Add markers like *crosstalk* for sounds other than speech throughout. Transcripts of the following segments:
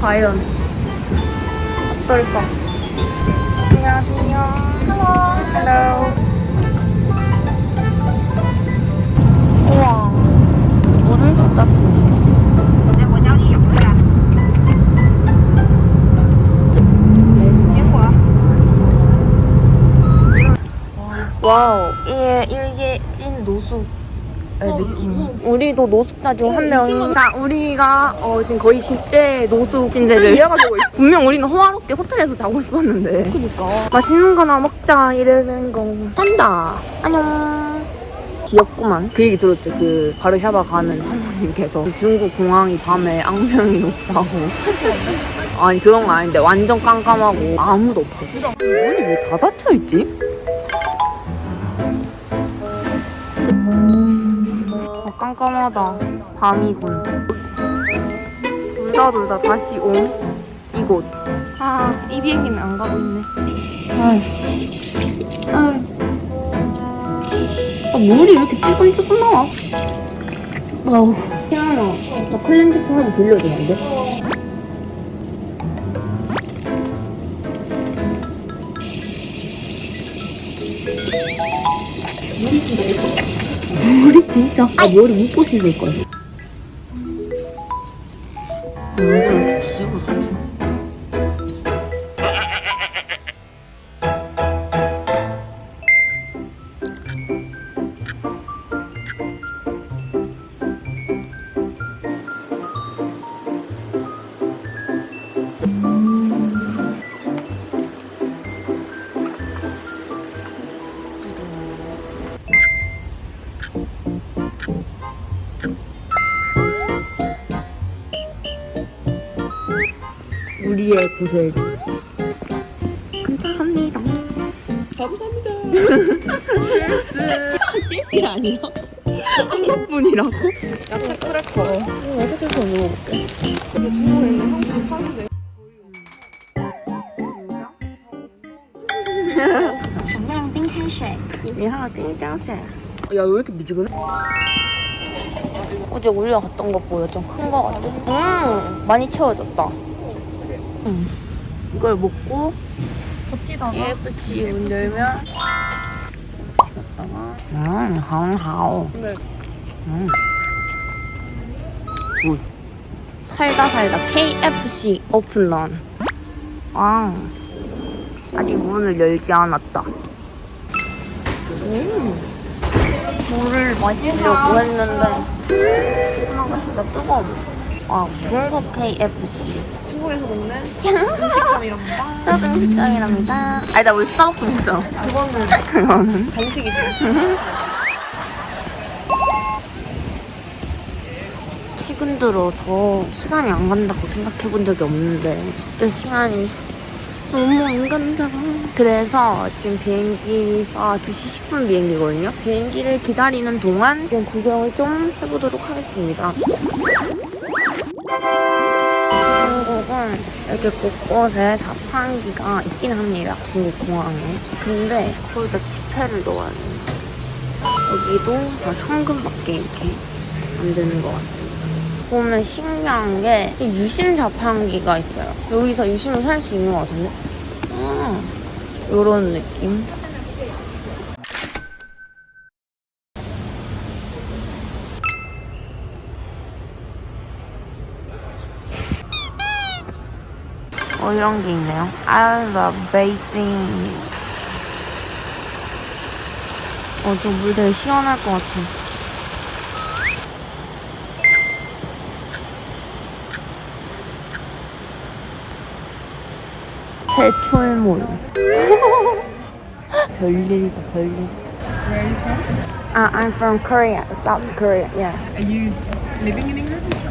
과연 어떨까? 안녕하세요. Hello. Hello. 우와, 물을 쏟았습니다. 와우, 예, 일개 찐 노숙. 느낌. 우리도 노숙자 중 한 명이. 자, 우리가 어, 지금 거의 국제 노숙 진세를. 이어가지고 있어. *laughs* 분명 우리는 호화롭게 호텔에서 자고 싶었는데. 그니까. 맛있는 거나 먹자 이러는 거 한다. 안녕. 귀엽구만. 그 얘기 들었죠. 그 바르샤바 가는 사모님께서 중국 공항이 밤에 악명이 높다고. *laughs* 아니 그런 거 아닌데 완전 깜깜하고 아무도 없대. 문이 왜 다 닫혀 있지? 깜깜하다. 밤이군. 돌다 돌다 다시 온 이곳. 아, 이 비행기는 안 가고 있네. 아이. 아이. 아, 물이 왜 이렇게 찌끈찌끈 나와? 아우, 희한아. 나 클렌징 폼 한번 빌려주면 안 돼? 물이 진짜. 아, 머리 묶고 씻을 거야. 얼굴 씹어서 줘. 우리의 구슬. 감사합니다. 감사합니다. 실시 아니야? 한국분이라고? 야채 크래커. 어떻게 좀 먹어볼게. 근데 중국에 있는 향수 파는데. 闪亮冰开水。 이 하나 땡땡세. 야, 왜 이렇게 미지근해? 어제 우리가 갔던 것보다 좀 큰 거 같아. 음, 많이 채워졌다. 음, 이걸 먹고 버티다가. KFC 문 열면 KFC 갔다가 음, 하오. 네. 음. 굿. 살다 살다 KFC 오픈런. 아, 아직 문을 열지 않았다. 음. 물을 마시려고 했는데 하나가 진짜 뜨거워. 아, 중국 KFC. 중국에서 먹는 *laughs* 음식점이랍니다. 첫 음식점이랍니다. 아니, 나 우리 스타벅스 먹잖아. 그거는 그거는. 간식이지. *laughs* 최근 들어서 시간이 안 간다고 생각해 본 적이 없는데 진짜 시간이 너무 안 간다. 그래서 지금 비행기가 2시 10분 비행기거든요. 비행기를 기다리는 동안 좀 구경을 좀 해보도록 하겠습니다. 중국은 이렇게 곳곳에 자판기가 있긴 합니다. 중국 공항에. 근데 거기다 지폐를 넣어야 됩니다. 여기도 다 현금밖에 이렇게 안 되는 것 같습니다. 보면 신기한 게이 유심 자판기가 있어요. 여기서 유심을 살 수 있는 것 같은데? 아, 요런 느낌. 어, 이런 게 있네요. I love Beijing. 어, 저물 되게 시원할 것 같아. 대철물. 별일이다, 별일. Where are you from? Uh, I'm from Korea, South Korea, yeah. Are you living in England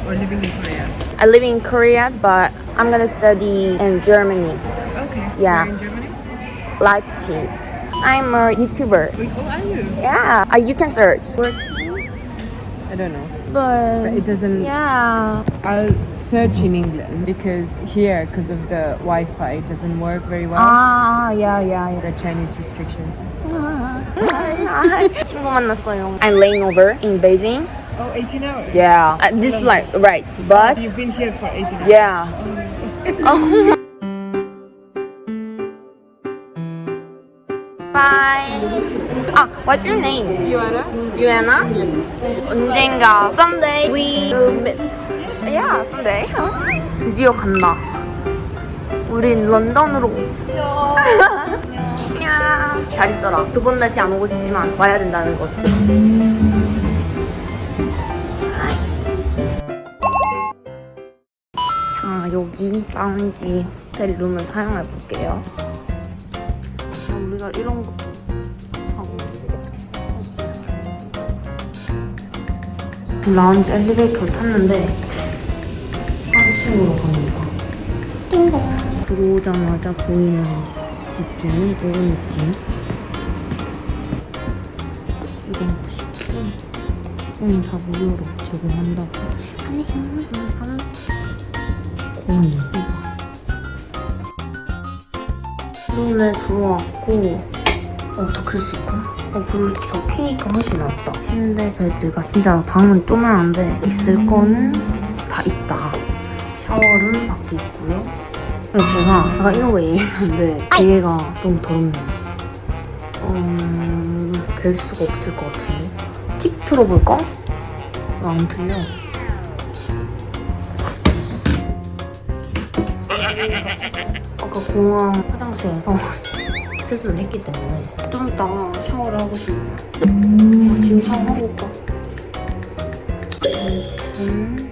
or living in Korea? I live in Korea, but I'm gonna study in Germany, Okay. Yeah. Where in Germany? Leipzig. I'm a YouTuber. Wait, oh, are you? Yeah, uh, you can search. I don't know. But, But it doesn't. yeah. I'll search in England because here, because of the Wi-Fi, it doesn't work very well. Ah, yeah, yeah, yeah. The Chinese restrictions. *laughs* 친구 만났어요. I'm laying over in Beijing. Oh, 18 hours. Yeah, uh, this flight, right? But You've been here for 18 hours. yeah, Bye. 아, what's your name? Yuana? 유에나? Yes. 언젠가 someday we will meet. Yeah, someday. 어? 드디어 간다. 우린 런던으로. 안녕. 잘 있어라. 두 번 다시 안 오고 싶지만 와야 된다는 것. 여기 라운지 호텔 룸을 사용해 볼게요. 아, 우리가 이런 거 하고. 라운지 엘리베이터 탔는데 3층으로 갑니다. 들어오자마자 보이는 느낌은 이런 느낌. 이건 식품, 음, 다 무료로 제공한다고. 아니, 음, 음, 고니. 룸에 들어왔고, 어, 더 클시콘? 어, 불, 저 K가 훨씬 낫다. 침대 베드가 진짜 방은 조그만한데 있을 거는 다 있다. 샤워는 밖에 있고요. 제가 약간 이런 거 얘기했는데 기회가 *laughs* 너무 더럽네요. 음, 뵐 수가 없을 것 같은데. 팁 틀어볼까? 왜안 틀려? *laughs* 아까 공항 화장실에서 *laughs* 세수를 했기 때문에 좀 이따가 샤워를 하고 싶네요. 아, 지금 샤워하고 올까? 아무튼